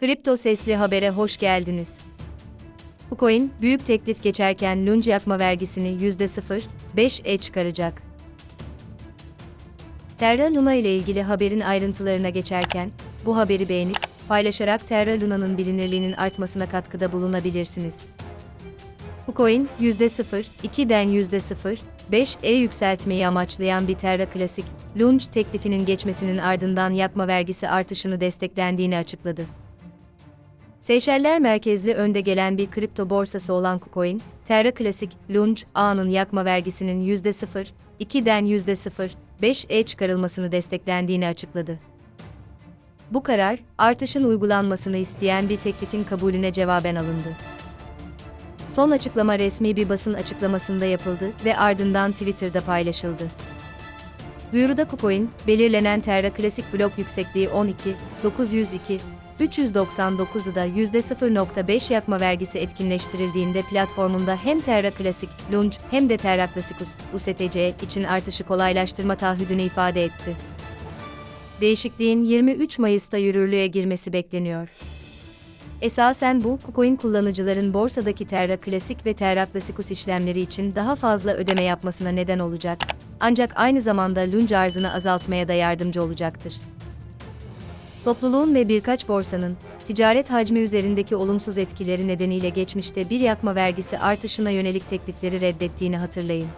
Kripto Sesli Haber'e hoş geldiniz. KuCoin, büyük teklif geçerken lunch yakma vergisini %0,5'e çıkaracak. Terra Luna ile ilgili haberin ayrıntılarına geçerken, bu haberi beğenip, paylaşarak Terra Luna'nın bilinirliğinin artmasına katkıda bulunabilirsiniz. KuCoin, %0,2'den %0,5'e yükseltmeyi amaçlayan bir Terra Classic, Launch teklifinin geçmesinin ardından yakma vergisi artışını desteklendiğini açıkladı. Seyşeller merkezli önde gelen bir kripto borsası olan KuCoin, Terra Classic, Launch ağının yakma vergisinin %0,2'den %0,5'e çıkarılmasını desteklendiğini açıkladı. Bu karar, artışın uygulanmasını isteyen bir teklifin kabulüne cevaben alındı. Son açıklama resmi bir basın açıklamasında yapıldı ve ardından Twitter'da paylaşıldı. Duyuruda KuCoin, belirlenen Terra Classic blok yüksekliği 12, 902, 399'u da %0.5 yakma vergisi etkinleştirildiğinde platformunda hem Terra Classic, Launch hem de Terra Classicus, USTC için artışı kolaylaştırma taahhüdünü ifade etti. Değişikliğin 23 Mayıs'ta yürürlüğe girmesi bekleniyor. Esasen bu, KuCoin kullanıcıların borsadaki Terra Classic ve Terra Classicus işlemleri için daha fazla ödeme yapmasına neden olacak. Ancak aynı zamanda lunge arzını azaltmaya da yardımcı olacaktır. Topluluğun ve birkaç borsanın, ticaret hacmi üzerindeki olumsuz etkileri nedeniyle geçmişte bir yakma vergisi artışına yönelik teklifleri reddettiğini hatırlayın.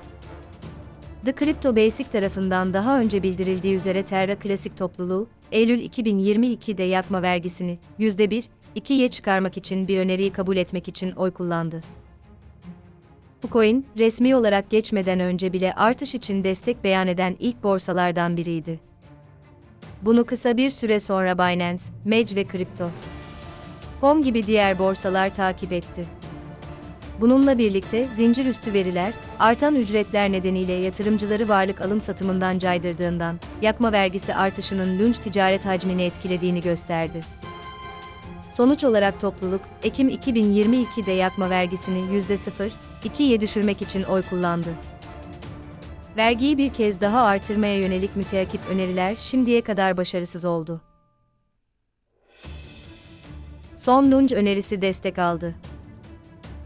The Crypto Basic tarafından daha önce bildirildiği üzere Terra Classic topluluğu, Eylül 2022'de yakma vergisini %1, 2'ye çıkarmak için bir öneriyi kabul etmek için oy kullandı. KuCoin, resmi olarak geçmeden önce bile artış için destek beyan eden ilk borsalardan biriydi. Bunu kısa bir süre sonra Binance, Mage ve Crypto.com gibi diğer borsalar takip etti. Bununla birlikte zincir üstü veriler, artan ücretler nedeniyle yatırımcıları varlık alım satımından caydırdığından, yakma vergisi artışının lunch ticaret hacmini etkilediğini gösterdi. Sonuç olarak topluluk, Ekim 2022'de yakma vergisini %0,2'ye düşürmek için oy kullandı. Vergiyi bir kez daha artırmaya yönelik müteakip öneriler şimdiye kadar başarısız oldu. Son lunch önerisi destek aldı.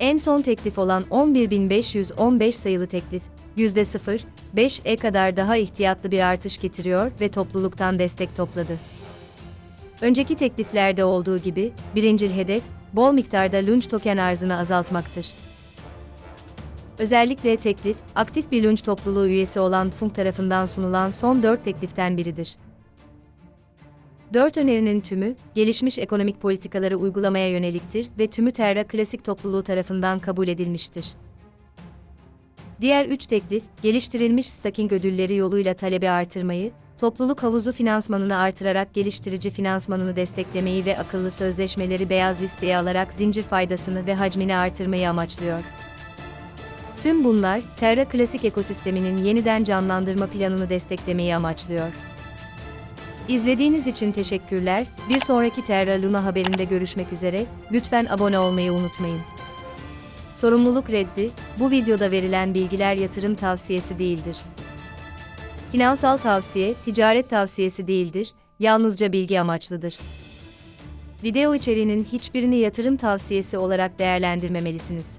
En son teklif olan 11.515 sayılı teklif, %0,5'e kadar daha ihtiyatlı bir artış getiriyor ve topluluktan destek topladı. Önceki tekliflerde olduğu gibi, birincil hedef, bol miktarda lunch token arzını azaltmaktır. Özellikle teklif, aktif bir lunch topluluğu üyesi olan Funk tarafından sunulan son 4 tekliften biridir. 4 önerinin tümü, gelişmiş ekonomik politikaları uygulamaya yöneliktir ve tümü Terra Klasik topluluğu tarafından kabul edilmiştir. Diğer 3 teklif, geliştirilmiş staking ödülleri yoluyla talebi artırmayı, topluluk havuzu finansmanını artırarak geliştirici finansmanını desteklemeyi ve akıllı sözleşmeleri beyaz listeye alarak zincir faydasını ve hacmini artırmayı amaçlıyor. Tüm bunlar, Terra Klasik ekosisteminin yeniden canlandırma planını desteklemeyi amaçlıyor. İzlediğiniz için teşekkürler. Bir sonraki Terra Luna haberinde görüşmek üzere. Lütfen abone olmayı unutmayın. Sorumluluk reddi, bu videoda verilen bilgiler yatırım tavsiyesi değildir. Finansal tavsiye, ticaret tavsiyesi değildir, yalnızca bilgi amaçlıdır. Video içeriğinin hiçbirini yatırım tavsiyesi olarak değerlendirmemelisiniz.